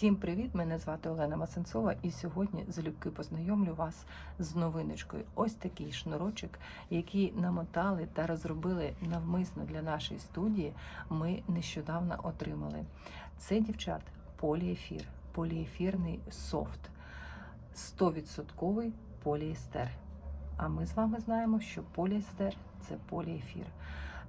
Всім привіт! Мене звати Олена Масенцова, і сьогодні залюбки познайомлю вас з новиночкою. Ось такий шнурочок, який намотали та розробили навмисно для нашої студії. Ми нещодавно отримали. Це дівчат поліефір, поліефірний софт, 100% поліестер. А ми з вами знаємо, що поліестер це поліефір.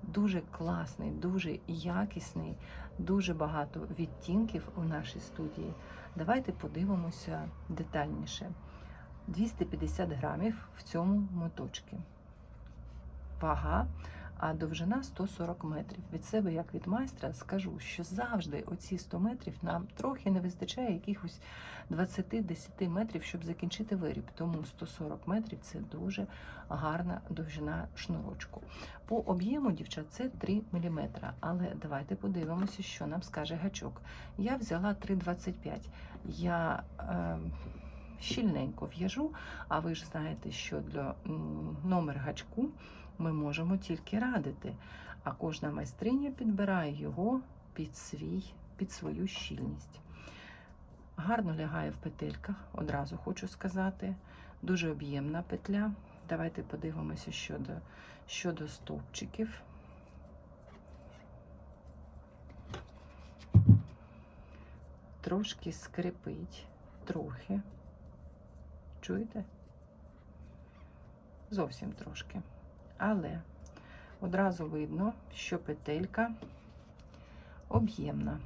Дуже класний, дуже якісний, дуже багато відтінків у нашій студії. Давайте подивимося детальніше. 250 грамів в цьому моточці. Вага, а довжина 140 метрів. Від себе, як від майстра, скажу, що завжди оці 100 метрів нам трохи не вистачає якихось 20-10 метрів, щоб закінчити виріб. Тому 140 метрів це дуже гарна довжина шнурочку. По об'єму, дівчат, це 3 мм. Але давайте подивимося, що нам скаже гачок. Я взяла 3,25. Я е, щільненько в'яжу, а ви ж знаєте, що для номер гачку ми можемо тільки радити, а кожна майстриня підбирає його під, свій, під свою щільність. Гарно лягає в петельках, одразу хочу сказати. Дуже об'ємна петля. Давайте подивимося щодо, щодо стовпчиків. Трошки скрипить, трохи. Чуєте? Зовсім трошки. Але одразу видно, що петелька об'ємна.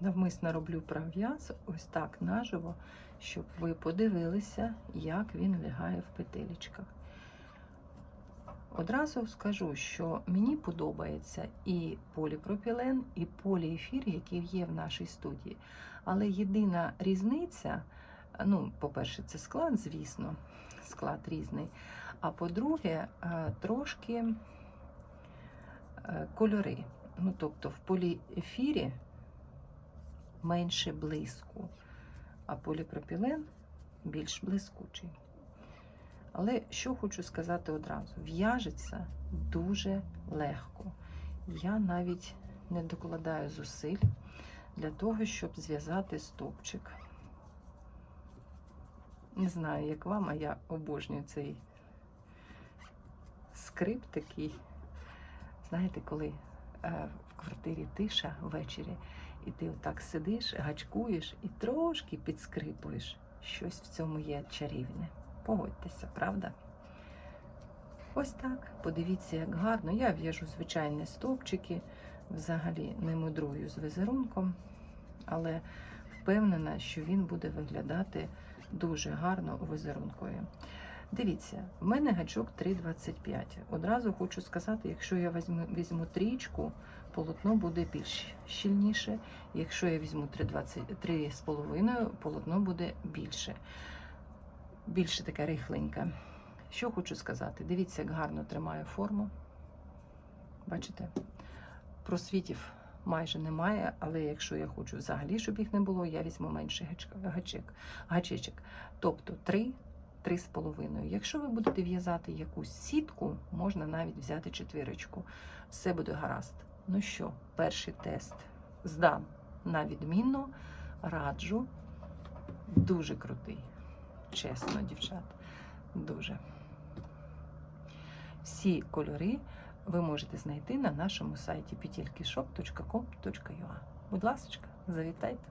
Навмисно роблю пров'яз ось так наживо, щоб ви подивилися, як він лягає в петелечках. Одразу скажу, що мені подобається і поліпропілен, і поліефір, який є в нашій студії. Але єдина різниця, ну, по-перше, це склад, звісно, склад різний. А по-друге, е, трошки е, кольори. Ну, тобто в поліефірі менше блиску, а поліпропілен більш блискучий. Але що хочу сказати одразу: в'яжеться дуже легко. Я навіть не докладаю зусиль для того, щоб зв'язати стовпчик. Не знаю, як вам, а я обожнюю цей скрип такий. Знаєте, коли е, в квартирі тиша ввечері, і ти отак сидиш, гачкуєш і трошки підскрипуєш. Щось в цьому є чарівне. Погодьтеся, правда? Ось так. Подивіться, як гарно. Я в'яжу звичайні стовпчики, взагалі не мудрую з візерунком, але впевнена, що він буде виглядати дуже гарно у. Дивіться, в мене гачок 3,25. Одразу хочу сказати, якщо я візьму, візьму трічку, полотно буде більш щільніше. Якщо я візьму 3,5, полотно буде більше. Більше таке рихленьке. Що хочу сказати? Дивіться, як гарно тримаю форму. Бачите? Просвітів майже немає, але якщо я хочу взагалі, щоб їх не було, я візьму гачек, гачечок. Тобто 3 3,5. Якщо ви будете в'язати якусь сітку, можна навіть взяти четвірочку. Все буде гаразд. Ну що, перший тест здам на відмінно, раджу. Дуже крутий. Чесно, дівчат. Дуже. Всі кольори ви можете знайти на нашому сайті petilkishop.com.ua. Будь ласка, завітайте.